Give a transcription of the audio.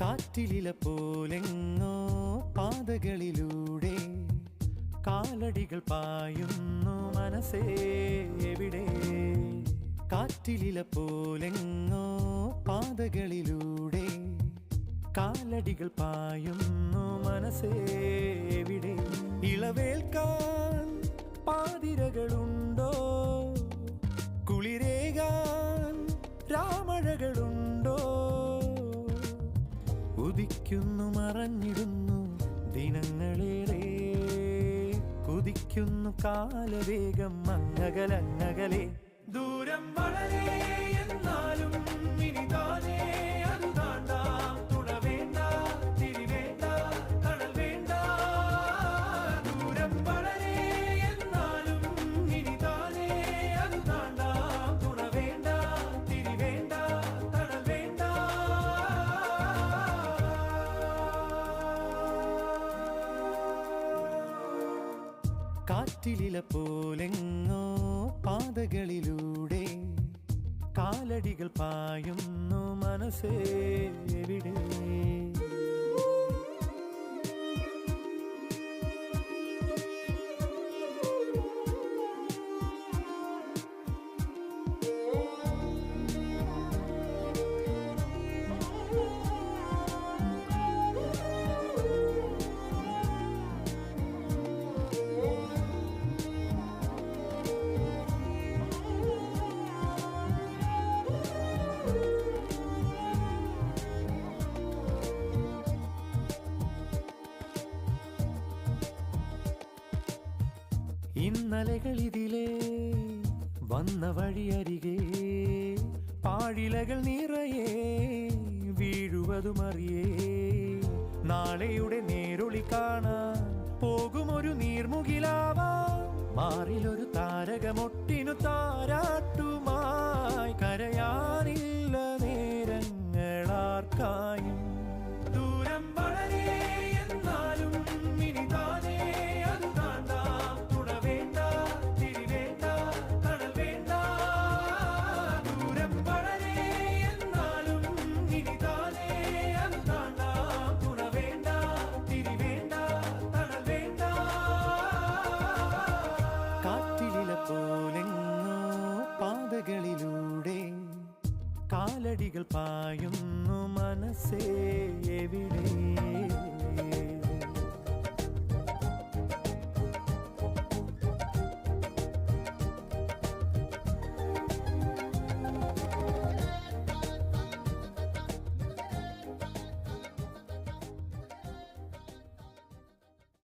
കാറ്റിലില പോലെങ്ങോ പാതകളിലൂടെ കാലടികൾ പായുന്നു മനസ്സേ എവിടെ? കാറ്റിലില പോലെങ്ങോ പാതകളിലൂടെ കാലടികൾ പായുന്നു മനസ്സേ എവിടെ? ഇളവേൽക്കാൻ ഉദിക്കുന്നു മറഞ്ഞിടുന്നു ദിനങ്ങളേറെ കുതിക്കുന്നു കാലവേഗം അങ്ങകലങ്ങകലെ. ദൂരം വളരെ എന്നാലും ഇനി കാറ്റിലില പോലെങ്ങോ പാതകളിലൂടെ കാലടികൾ പായുന്നു മനസ്സേ ഇതിലേ വന്ന വഴിയരികെ പാഴിലകൾ നിറയെ വീഴുവതുമറിയേ. നാളെയുടെ നേരൊളി കാണാൻ പോകുമൊരു നീർമുകിലാവാ. മാറിലൊരു താരകമൊട്ടിനു താരാട്ടുമായി കാലടികൾ പായുന്നു മനസ്സേ എവിടെ?